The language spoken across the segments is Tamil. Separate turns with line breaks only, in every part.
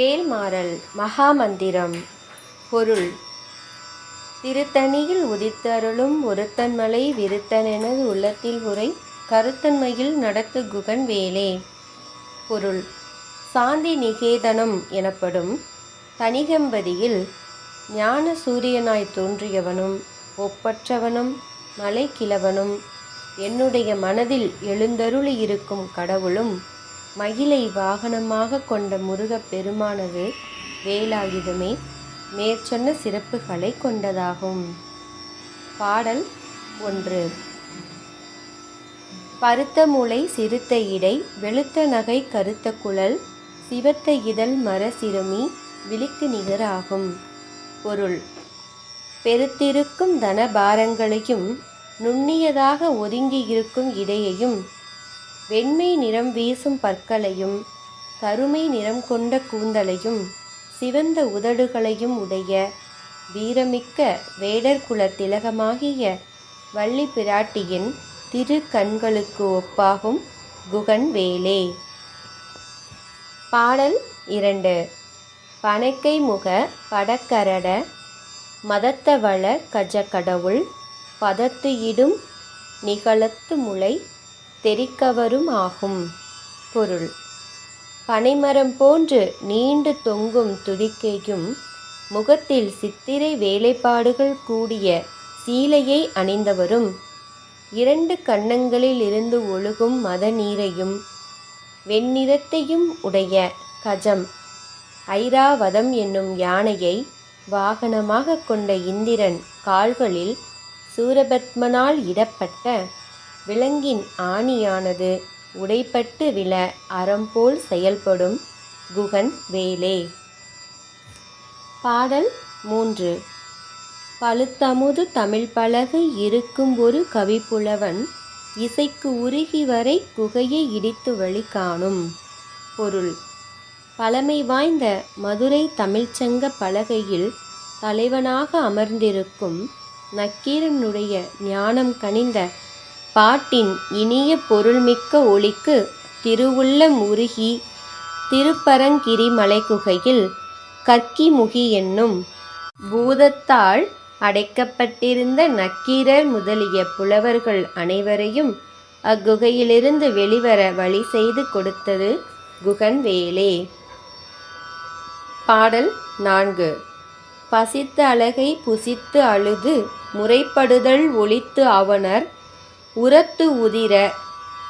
வேல்மாறல் மகாமந்திரம். பொருள். திருத்தணியில் உதித்தருளும் ஒருத்தன்மலை விருத்தனெனது உள்ளத்தில் உரை கருத்தன்மையில் நடத்து குகன் வேலே. பொருள். சாந்தி நிகேதனம் எனப்படும் தனிகம்பதியில் ஞான சூரியனாய் தோன்றியவனும் ஒப்பற்றவனும் மலைக்கிழவனும் என்னுடைய மனதில் எழுந்தருளியிருக்கும் கடவுளும் மயிலை வாகனமாக கொண்ட முருகப் பெருமானது வேலாயுதமே மேற்சொன்ன சிறப்புகளை கொண்டதாகும். பாடல் ஒன்று. பருத்த மூளை சிறுத்த இடை வெளுத்த நகை கருத்த குழல் சிவத்த இதழ் மர சிறுமி விழிக்கு நிகராகும் பொருள். பெருத்திருக்கும் தனபாரங்களையும் நுண்ணியதாக ஒதுங்கியிருக்கும் இடையையும் வெண்மை நிறம் வீசும் பற்களையும் கருமை நிறம் கொண்ட கூந்தலையும் சிவந்த உதடுகளையும் உடைய வீரமிக்க வேடர்குல திலகமாகிய வள்ளி பிராட்டியின் திரு கண்களுக்கு ஒப்பாகும் குகன் வேலே. பாடல் இரண்டு. பனைக்கை முக படக்கரட மதத்தவள கஜக்கடவுள் பதத்து இடும் நிகழத்து முளை தெரிக்கவரும் ஆகும் பொருள். பனைமரம் போன்று நீண்டு தொங்கும் துதிக்கையும் முகத்தில் சித்திரை வேலைப்பாடுகள் கூடிய சீலையை அணிந்தவரும் இரண்டு கன்னங்களில் இருந்து ஒழுகும் மத நீரையும் வெண்ணிறத்தையும் உடைய கஜம் ஐராவதம் என்னும் யானையை வாகனமாக கொண்ட இந்திரன் கால்களில் சூரபத்மனால் இடப்பட்ட விலங்கின் ஆணியானது உடைப்பட்டு விழ அறம்போல் செயல்படும் குகன் வேலே. பாடல் மூன்று. பழுத்தமுது தமிழ் பலகை இருக்கும் ஒரு கவிப்புலவன் இசைக்கு உருகி வரை குகையை இடித்து வழி காணும். பொருள். பழமை வாய்ந்த மதுரை தமிழ்ச்சங்க பலகையில் தலைவனாக அமர்ந்திருக்கும் நக்கீரனுடைய ஞானம் கனிந்த பாட்டின் இனிய பொருள்மிக்க ஒளிக்கு திருவுள்ளம் உருகி திருப்பரங்கிரி மலைக்குகையில் கற்கிமுகி என்னும் பூதத்தால் அடைக்கப்பட்டிருந்த நக்கீரர் முதலிய புலவர்கள் அனைவரையும் அக்குகையிலிருந்து வெளிவர வழி செய்து கொடுத்தது குகன் வேலே பாடல் நான்கு. பசித்த அழகை புசித்து அழுது முறைப்படுதல் ஒழித்து அவனர் உரத்து உதிர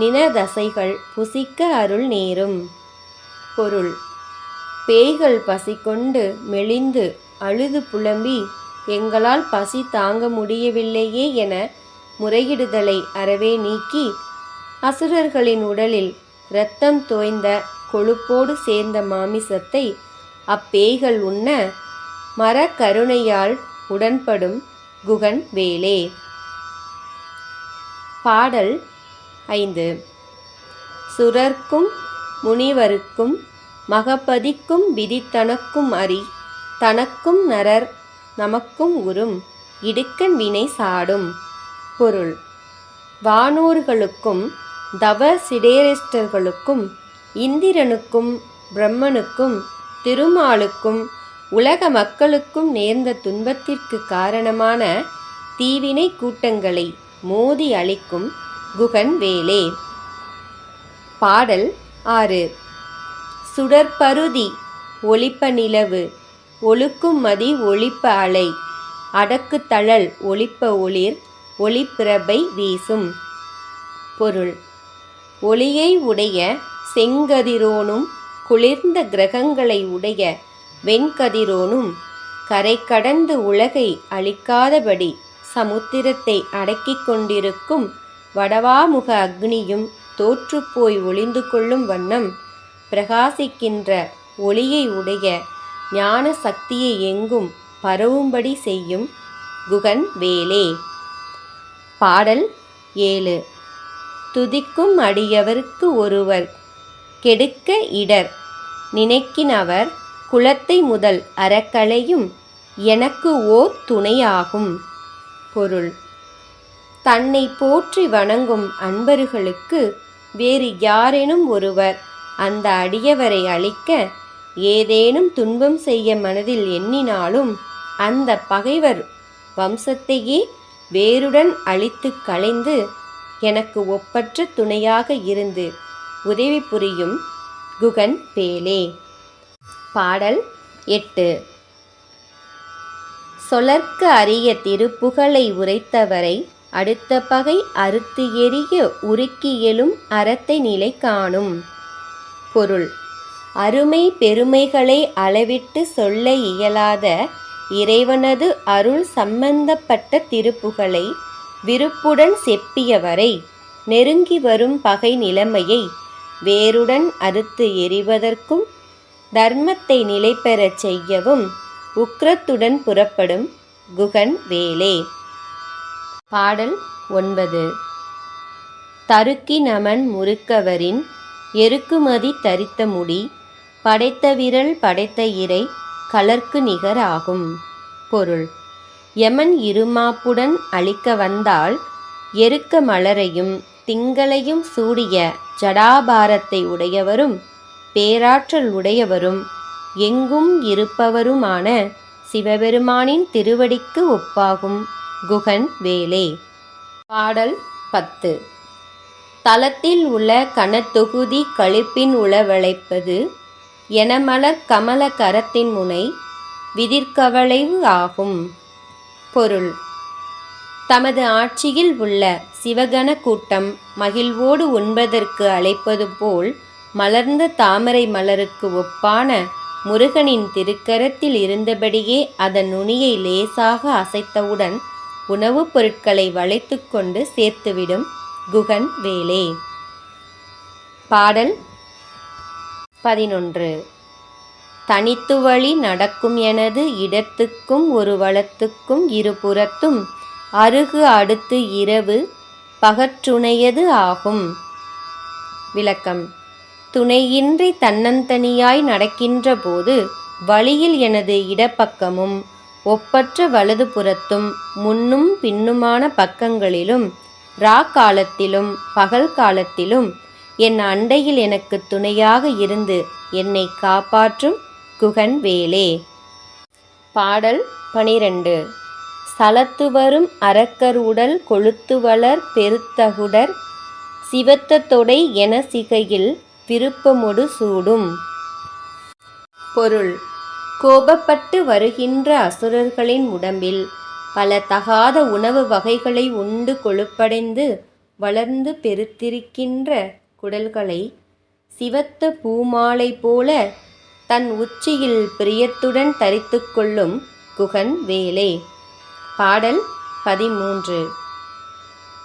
நினதசைகள் புசிக்க அருள் நேரும். பொருள். பேய்கள் பசி கொண்டு மெலிந்து அழுது புலம்பி எங்களால் பசி தாங்க முடியவில்லையே என முறையிடுதலை அறவே நீக்கி அசுரர்களின் உடலில் இரத்தம் தோய்ந்த கொழுப்போடு சேர்ந்த மாமிசத்தை அப்பேய்கள் உண்ண மரக்கருணையால் உடன்படும் குகன் வேலே. பாடல் ஐந்து. சுரர்க்கும் முனிவருக்கும் மகபதிக்கும் விதித்தனக்கும் அறி தனக்கும் நரர் நமக்கும் உறும் இடுக்கண் வினை சாடும். பொருள். வானூர்களுக்கும் தவ சிடேரிஸ்டர்களுக்கும் இந்திரனுக்கும் பிரம்மனுக்கும் திருமாலுக்கும் உலக மக்களுக்கும் நேர்ந்த துன்பத்திற்கு காரணமான தீவினை கூட்டங்களை மோதி அளிக்கும் குகன் வேலே பாடல் ஆறு. சுடற்பருதி ஒளிப்ப நிலவு ஒழுக்கும் மதி ஒளிப்ப அலை. அடக்கு தழல் ஒளிப்ப ஒளிர். ஒளிப்பிரபை வீசும். பொருள். ஒளியை உடைய செங்கதிரோனும் குளிர்ந்த கிரகங்களை உடைய வெண்கதிரோனும் கரை கடந்து உலகை அழிக்காதபடி சமுத்திரத்தை அடக்கிக் கொண்டிருக்கும் வடவாமுக அக்னியும் தோற்றுப்போய் ஒளிந்து கொள்ளும் வண்ணம் பிரகாசிக்கின்ற ஒளியை உடைய ஞான சக்தியை எங்கும் பரவும்படி செய்யும் குகன் வேலே. பாடல் ஏழு. துதிக்கும் அடியவருக்கு ஒருவர் கெடுக்க இடர். நினைக்கினவர் குலத்தை முதல் அறக்களையும் எனக்கு ஓர் துணையாகும். பொருள். தன்னை போற்றி வணங்கும் அன்பர்களுக்கு வேறு யாரேனும் ஒருவர் அந்த அடியவரை அழிக்க ஏதேனும் துன்பம் செய்ய மனதில் எண்ணினாலும் அந்த பகைவர் வம்சத்தையே வேருடன் அழித்து களைந்து எனக்கு ஒப்பற்ற துணையாக இருந்து உதவி புரியும் குகன் பேலே. பாடல் எட்டு. சொலர்க்க அரிய திருப்புகழை உரைத்தவரை அடுத்த பகை அறுத்து எரிய உருக்கி எழும் அறத்தை நிலை காணும். பொருள். அருமை பெருமைகளை அளவிட்டு சொல்ல இயலாத இறைவனது அருள் சம்பந்தப்பட்ட திருப்புகளை விருப்புடன் செப்பியவரை நெருங்கி வரும் பகை நிலைமையை வேருடன் அறுத்து எறிவதற்கும் தர்மத்தை நிலைபெறச் செய்யவும் உக்ரத்துடன் புறப்படும் குகன் வேலே. பாடல் ஒன்பது. தருக்கி நமன் முறுக்கவரின் எருக்குமதி தரித்த முடி படைத்த விரல் படைத்த இறை கலர்க்கு நிகர் ஆகும். பொருள். யமன் இருமாப்புடன் அழிக்க வந்தால் எருக்க மலரையும் திங்களையும் சூடிய ஜடாபாரத்தை உடையவரும் பேராற்றல் உடையவரும் எங்கும் இருப்பவருமான சிவபெருமானின் திருவடிக்கு ஒப்பாகும். குகன் வேலே. பாடல் பத்து. தலத்தில் உள்ள கனத்தொகுதி கழிப்பின் உளவளைப்பது எனமலர் கமல கரத்தின் முனை விதிர்கவளைவு ஆகும். பொருள். தமது ஆட்சியில் உள்ள சிவகண கூட்டம் மகிழ்வோடு உண்பதற்கு அழைப்பது போல் மலர்ந்த தாமரை மலருக்கு ஒப்பான முருகனின் திருக்கரத்தில் இருந்தபடியே அதன் நுனியை லேசாக அசைத்தவுடன் உணவுப் பொருட்களை வளைத்துக்கொண்டு சேர்த்துவிடும் குகன் வேலே. பாடல் பதினொன்று. தனித்து வழி நடக்கும் எனது இடத்துக்கும் ஒரு வளத்துக்கும் இருபுறத்தும் அருகு அடுத்து இரவு பகற்றுணையது ஆகும். விளக்கம். துணையின்றி தன்னந்தனியாய் நடக்கின்ற போது வழியில் எனது இடப்பக்கமும் ஒப்பற்ற வலது புறத்தும் முன்னும் பின்னுமான பக்கங்களிலும் ரா காலத்திலும் பகல் காலத்திலும் என் அண்டையில் எனக்கு துணையாக இருந்து என்னை காப்பாற்றும் குகன் வேலே. பாடல் பனிரெண்டு. சலத்து வரும் அரக்கர் உடல் கொழுத்து வளர் பெருத்தகுடர் சிவத்த தொடை என சிகையில் விருப்பமொடு சூடும். பொருள். கோபப்பட்டு வருகின்ற அசுரர்களின் உடம்பில் பல தகாத உணவு வகைகளை உண்டு கொழுப்படைந்து வளர்ந்து பெருத்திருக்கின்ற குடல்களை சிவத்த பூமாலை போல தன் உச்சியில் பிரியத்துடன் தரித்து கொள்ளும் குகன் வேலே. பாடல் பதிமூன்று.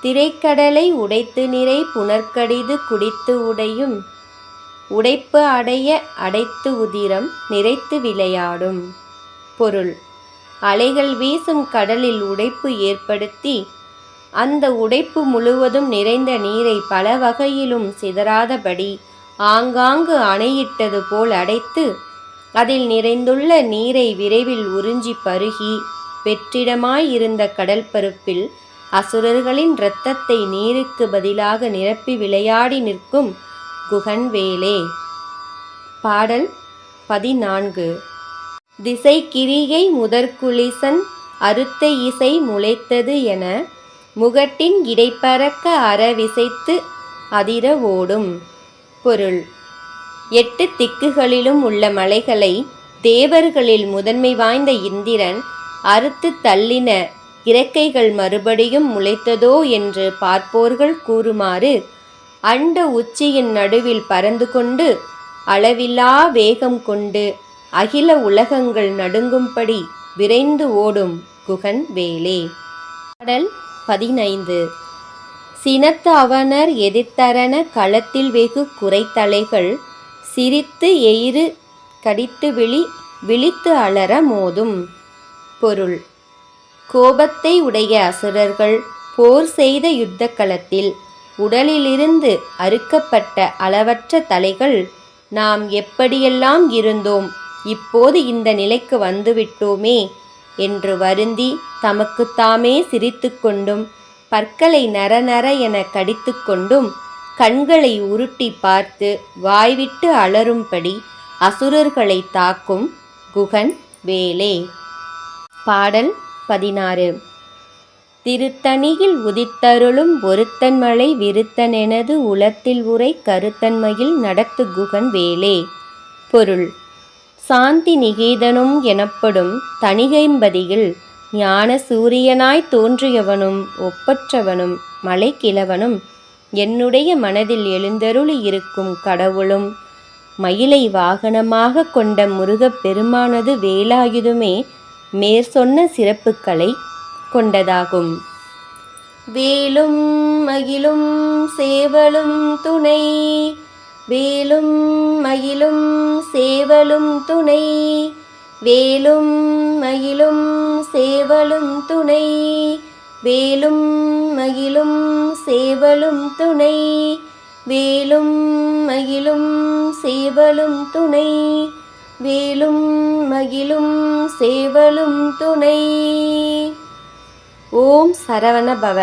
திரைக்கடலை உடைத்து நிறை புனர்கடிது குடித்து உடையும் உடைப்பு அடைய அடைத்து உதிரம் நிறைத்து விளையாடும். பொருள். அலைகள் வீசும் கடலில் உடைப்பு ஏற்படுத்தி அந்த உடைப்பு முழுவதும் நிறைந்த நீரை பல வகையிலும் சிதறாதபடி ஆங்காங்கு அணையிட்டது போல் அடைத்து அதில் நிறைந்துள்ள நீரை விரைவில் உறிஞ்சி பருகி வெற்றிடமாயிருந்த கடல் பருப்பில் அசுரர்களின் இரத்தத்தை நீருக்கு பதிலாக நிரப்பி விளையாடி நிற்கும் குகன்வேலே. பாடல் பதினான்கு. திசை கிரியை முதற்குளிசன் அறுத்த இசை முளைத்தது என முகட்டின் இடைப்பறக்க அறவிசைத்து அதிர ஓடும். பொருள். எட்டு திக்குகளிலும் உள்ள மலைகளை தேவர்களில் முதன்மை வாய்ந்த இந்திரன் அறுத்து தள்ளின இறக்கைகள் மறுபடியும் முளைத்ததோ என்று பார்ப்போர்கள் கூறுமாறு அண்ட உச்சியின் நடுவில் பறந்து கொண்டு அளவில்லா வேகம் கொண்டு அகில உலகங்கள் நடுங்கும்படி விரைந்து ஓடும் குகன் வேலே. பாடல் பதினைந்து. சினத்து அவனர் எதிர்த்தரன களத்தில் வெகு குறைத்தலைகள் சிரித்து எயிறு கடித்து விழி விழித்து அலற மோதும் பொருள். கோபத்தை உடைய அசுரர்கள் போர் செய்த யுத்த களத்தில் உடலிலிருந்து அறுக்கப்பட்ட அளவற்ற தலைகள் நாம் எப்படியெல்லாம் இருந்தோம் இப்போது இந்த நிலைக்கு வந்துவிட்டோமே என்று வருந்தி தமக்குத்தாமே சிரித்து கொண்டும் பற்களை நரநர என கடித்து கொண்டும் கண்களை உருட்டி பார்த்து வாய்விட்டு அலறும்படி அசுரர்களை தாக்கும் குகன் வேலே. பாடல் பதினாறு. திருத்தணியில் உதித்தருளும் ஒருத்தன்மலை விருத்தனெனது உளத்தில் உரை கருத்தன்மையில் நடத்து குகன் வேலே. பொருள். சாந்தி நிகேதனும் எனப்படும் தணிகைம்பதியில் ஞான சூரியனாய் தோன்றியவனும் ஒப்பற்றவனும் மலைக்கிழவனும் என்னுடைய மனதில் எழுந்தருளி இருக்கும் கடவுளும் மயிலை வாகனமாக கொண்ட முருகப் பெருமானது வேலாயுதமே மேற்சொன்ன சிறப்புகளை கொண்டதாகும். வேலும் மகிழும் சேவலும் துணை. வேலும் மகிழும் சேவலும் துணை. வேலும் மகிழும் சேவலும் துணை. வேலும் மகிழும் சேவலும் துணை. வேலும் மகிழும் சேவலும் துணை. வேலும் மகிழும் சேவலும் துணை. ஓம் சரவண பவ.